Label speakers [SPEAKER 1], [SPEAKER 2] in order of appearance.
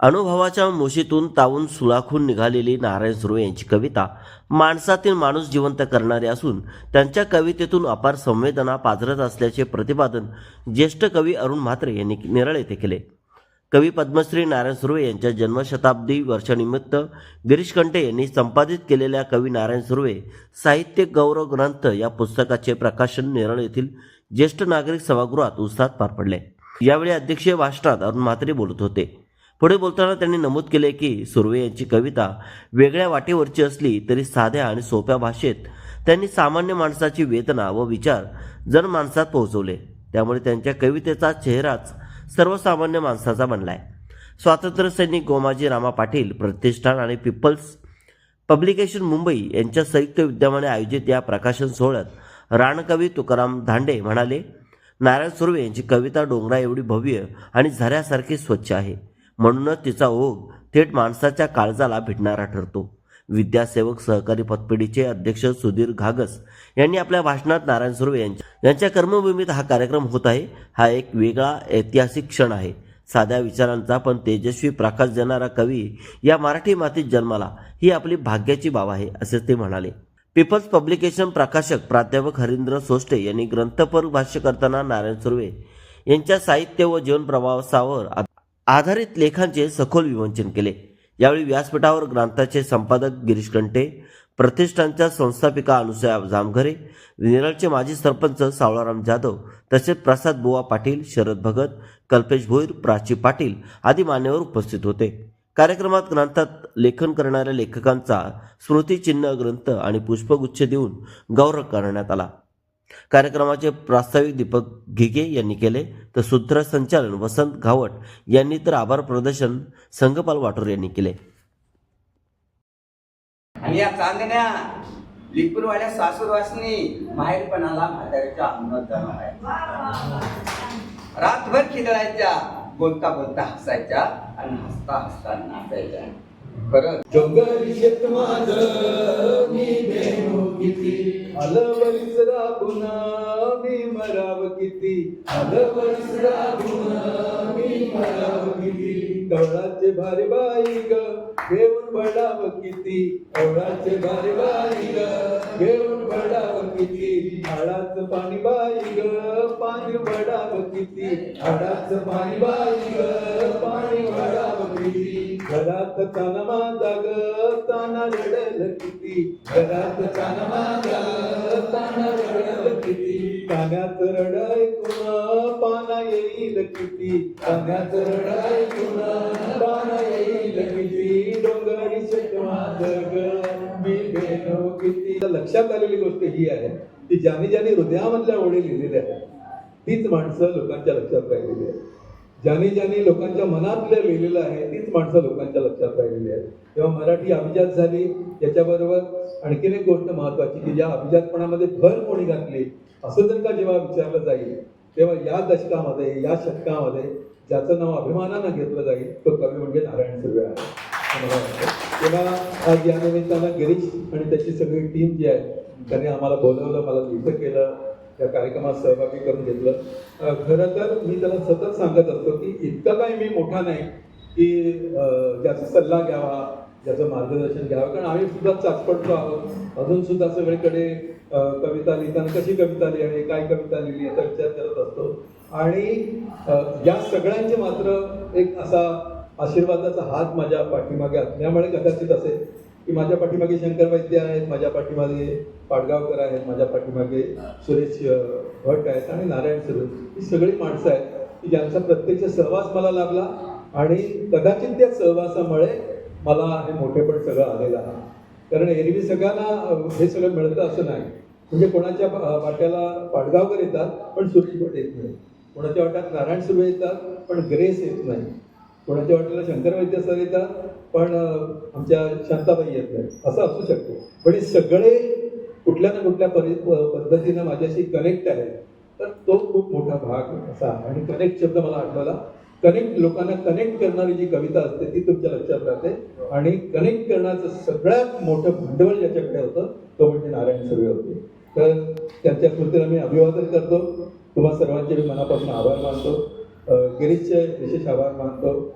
[SPEAKER 1] अनुभवाच्या मुशीतून तावून सुलाखून निघालेली नारायण सुर्वे यांची कविता माणसातील माणूस जिवंत करणारी असून त्यांच्या कवितेतून अपार संवेदना पाझरत असल्याचे प्रतिपादन ज्येष्ठ कवी अरुण म्हात्रे यांनी निरळ येथे केले. कवी पद्मश्री नारायण सुर्वे यांच्या जन्मशताब्दी वर्षानिमित्त गिरीश कंटे यांनी संपादित केलेल्या कवी नारायण सुर्वे साहित्य गौरव ग्रंथ या पुस्तकाचे प्रकाशन नेरळ येथील ज्येष्ठ नागरिक सभागृहात उत्साहात पार पडले. यावेळी अध्यक्षीय भाषणात अरुण म्हात्रे बोलत होते. पुढे बोलताना त्यांनी नमूद केले की सुर्वे यांची कविता वेगळ्या वाटेवरची असली तरी साध्या आणि सोप्या भाषेत त्यांनी सामान्य माणसाची वेदना व विचार जनमानसात पोहोचवले. त्यामुळे त्यांच्या कवितेचा चेहराच सर्वसामान्य माणसाचा बनलाय. स्वातंत्र्य सैनिक गोमाजी रामा पाटील प्रतिष्ठान आणि पीपल्स पब्लिकेशन मुंबई यांच्या संयुक्त विद्यमाने आयोजित या प्रकाशन सोहळ्यात राणकवी तुकाराम धांडे म्हणाले नारायण सुर्वे यांची कविता डोंगरा एवढी भव्य आणि झऱ्यासारखी स्वच्छ आहे. म्हणूनच तिचा ओघ थेट माणसाच्या काळजाला भिडणारा ठरतो. विद्यासेवक सहकारी पतपेढीचे अध्यक्ष सुधीर घागस यांनी आपल्या भाषणात नारायण सुर्वे यांच्या यांच्या कर्मभूमीत हा कार्यक्रम होत आहे. हा एक वेगळा ऐतिहासिक क्षण आहे. साध्या विचारांचा पण तेजस्वी प्रकाश देणारा कवी या मराठी मातीत जन्माला ही आपली भाग्याची बाब आहे असे ते म्हणाले. पीपल्स पब्लिकेशन प्रकाशक प्राध्यापक हरिंद्र सोष्टे यांनी ग्रंथपर भाष्य करताना नारायण सुर्वे यांच्या साहित्य व जीवन प्रवासावर आधारित लेखांचे सखोल विमोचन केले. यावेळी व्यासपीठावर ग्रंथाचे संपादक गिरीश कंटे प्रतिष्ठानच्या संस्थापिका अनुसया जामघरे निरळचे माजी सरपंच सावळाराम जाधव तसेच प्रसाद बुवा पाटील शरद भगत कल्पेश भोईर प्राची पाटील आदी मान्यवर उपस्थित होते. कार्यक्रमात ग्रंथात लेखन करणाऱ्या लेखकांचा स्मृतिचिन्ह ग्रंथ आणि पुष्पगुच्छ देऊन गौरव करण्यात आला. कार्यक्रमाचे प्रास्ताविक दीपक घिगे यांनी केले तर सूत्रसंचालन वसंत घावट यांनी तर आभार प्रदर्शन संगपाल वाटोर यांनी केले.
[SPEAKER 2] आणि या चांदण्या लिपूरवाड्या सासूरवासनी माहेरपणाला म्हाताऱ्याच्या अंगात आहे. रातभर खिदळायच्या बोलता बोलता हसायच्या आणि हसता हसता नाचायच्या. खरं
[SPEAKER 3] जंगल शेत माझ मी बेनू किती? आलं वरीस राबून मी मराव किती? आलं वरीस राबून मी मराव किती? कवळाचे भारी बाई ग घेऊन बडाव किती? कवळाचे भारी बाई ग घेऊन बडाव किती? हाडाचं पाणी बाई ग पाणी बडाव किती? हाडाचं पाणी बाई ग पाणी बडाव किती? घरात ताना माझा ग ताना रडल किती? घरात ताना माझा ताना रडल किती? कान्यात रडाय ऐकून पाना येईल किती? कान्यात रडाय ऐकून पाना येईल किती? डोंगरी शेत ग मी बेनो किती? लक्षात आलेली गोष्ट ही आहे की ज्याने ज्याने हृदयामधल्या ओळी लिहिलेल्या आहेत तीच माणसं लोकांच्या लक्षात राहिलेली आहेत. ज्याने ज्याने लोकांच्या मनातलं लिहिलेलं आहे तीच माणसं लोकांच्या लक्षात राहिलेली आहेत. तेव्हा मराठी अभिजात झाली याच्याबरोबर आणखीन एक गोष्ट महत्वाची की ज्या अभिजातपणामध्ये भर कोणी घातली असं जर का जेव्हा विचारलं जाईल तेव्हा या दशकामध्ये या शतकामध्ये ज्याचं नाव अभिमानानं घेतलं जाईल तो कवी म्हणजे नारायण सुर्वे आहे. तेव्हा आज या निमित्तानं गिरीश आणि त्याची सगळी टीम जी आहे त्याने आम्हाला बोलवलं मला लिहितं केलं. या कार्यक्रमात सहभागी करून घेतलं. खरं तर मी त्याला सतत सांगत असतो की इतकं काही मी मोठा नाही की ज्याचा सल्ला घ्यावा ज्याचं मार्गदर्शन घ्यावं. कारण आम्ही सुद्धा चाचपडतो आहोत. अजून सुद्धा सगळीकडे कविता लिहिताना कशी कविता लिहावी काय कविता लिहिली याचा विचार करत असतो. आणि या सगळ्यांचे मात्र एक असा आशीर्वादाचा हात माझ्या पाठीमागे असल्यामुळे कदाचित असेल की माझ्या पाठीमागे शंकर वैद्य आहेत माझ्या पाठीमागे पाडगावकर आहेत माझ्या पाठीमागे सुरेश भट आहेत आणि नारायण सुरेश ही सगळी माणसं आहेत की ज्यांचा प्रत्यक्ष सहवास मला लाभला आणि कदाचित त्या सहवासामुळे मला हे मोठेपण सगळं आलेलं आहे. कारण एरवी सगळ्यांना हे सगळं मिळतं असं नाही. म्हणजे कोणाच्या वाट्याला पाडगावकर येतात पण सुरेश भट येत नाही. कोणाच्या वाट्यात नारायण सुर्वे येतात पण ग्रेस येत नाही. कोणाच्या वाटेला शंकर वैद्य सर येतात पण आमच्या शांताबाई येत नाही असं असू शकतो. पण हे सगळे कुठल्या ना कुठल्या परि प- पद्धतीनं माझ्याशी कनेक्ट आहे तर तो खूप मोठा भाग असा आणि कनेक्ट शब्द मला आठवला कनेक्ट लोकांना कनेक्ट करणारी जी कविता असते ती तुमच्या लक्षात राहते. आणि कनेक्ट करण्याचं सगळ्यात मोठं भांडवल ज्याच्याकडे होतं तो म्हणजे नारायण सुर्वे होते तर त्यांच्या स्मृतीला मी अभिवादन करतो. तुम्हा सर्वांचे मी मनापासून आभार मानतो. गिरीशचे विशेष आभार मानतो.